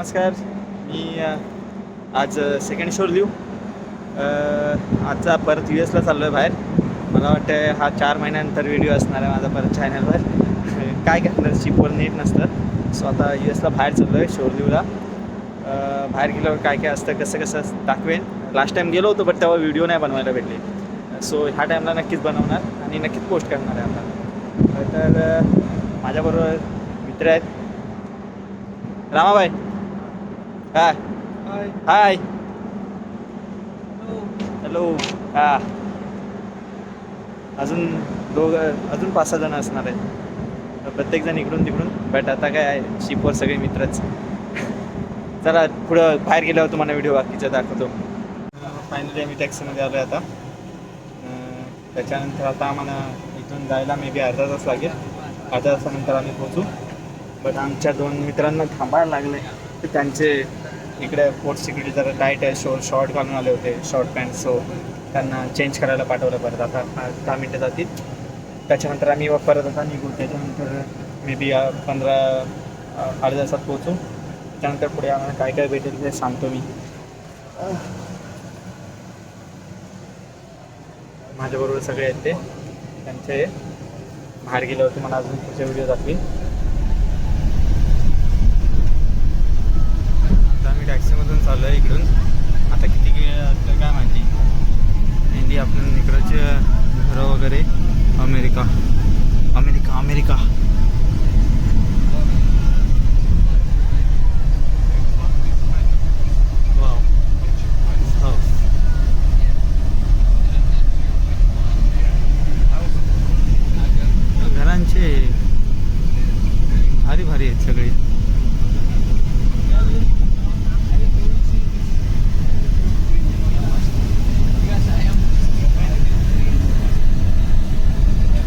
नमस्कार. मी आज सेकंड शोर लिहू. आजचा परत यू एसला चाललो आहे बाहेर. मला वाटतं हा चार महिन्यानंतर व्हिडिओ असणार आहे माझा परत चॅनलवर काय करणार शिपवर नीट नसतं. सो आता यू एसला बाहेर चाललो आहे शोरलीवला बाहेर गेल्यावर काय काय असतं कसं कसं दाखवेन. लास्ट टाईम गेलो होतो बट तेव्हा व्हिडिओ नाही बनवायला भेटले. सो ह्या टाईमला नक्कीच बनवणार आणि नक्कीच पोस्ट करणार आहे आता. तर माझ्याबरोबर मित्र आहेत. रामाबाई. हाय हाय हॅलो हा अजून दोघ अजून पाच सहा जण असणार आहेत. प्रत्येकजण इकडून तिकडून बट आता काय आहे शिपवर सगळे मित्रच. चला पुढं बाहेर गेल्यावर तुम्हाला व्हिडिओ बाकीचा दाखवतो. फायनली आम्ही टॅक्सीमध्ये आलो आता. त्याच्यानंतर आता आम्हाला इथून जायला मे बी अर्धा तास लागेल. अर्धा तासानंतर आम्ही पोहोचू. बट आमच्या दोन मित्रांना थांबायला लागले तर त्यांचे इकडे पोर्ट सिक्युरिटी जरा टाईट आहे. शो शॉर्ट घालून आले होते. शॉर्ट पॅन्ट सो त्यांना चेंज करायला पाठवलं परत. आता दहा मिनटं जातील. त्याच्यानंतर आम्ही परत आता निघू त्याच्यानंतर मे बी पंधरा अर्ध्या तासात पोहोचू. त्यानंतर पुढे आम्हाला काय काय भेटेल ते सांगतो मी. माझ्याबरोबर सगळे आहेत ते. त्यांचे बाहेर होतं मला अजून पुढचे व्हिडिओ दाखवीन. आता किती काय माहिती? इंडिया आपल्याला इकडंच घरं वगैरे अमेरिका. America America. हो. घरांचे भारी भारी आहेत सगळे.